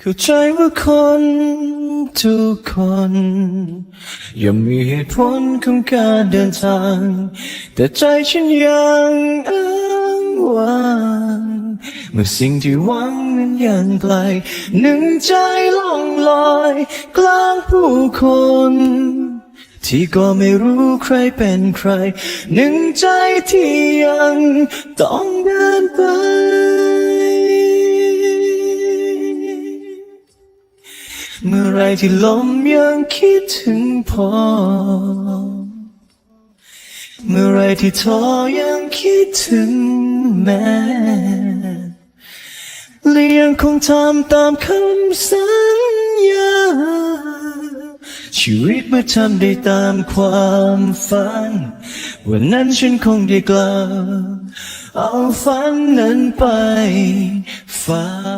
เข้าใจว่าคนทุกคนย่อมมีเหตุผลของการเดินทาง แต่ใจฉันยังอ้างว้างเมื่อสิ่งที่หวังนั้นยังไกล หนึ่งใจล่องลอย กลางผู้คน ที่ก็ไม่รู้ใครเป็นใคร หนึ่งใจที่ยังต้องเดิน เมื่อไรที่ลมยังคิดถึงพอเมื่อไรที่ท้อยังคิดถึงแม่และยังคงทำตามคำสัญญา ชีวิตเมื่อทำได้ตามความฝัน วันนั้นฉันคงได้กล่าวเอาฝันนั้นไปฝัน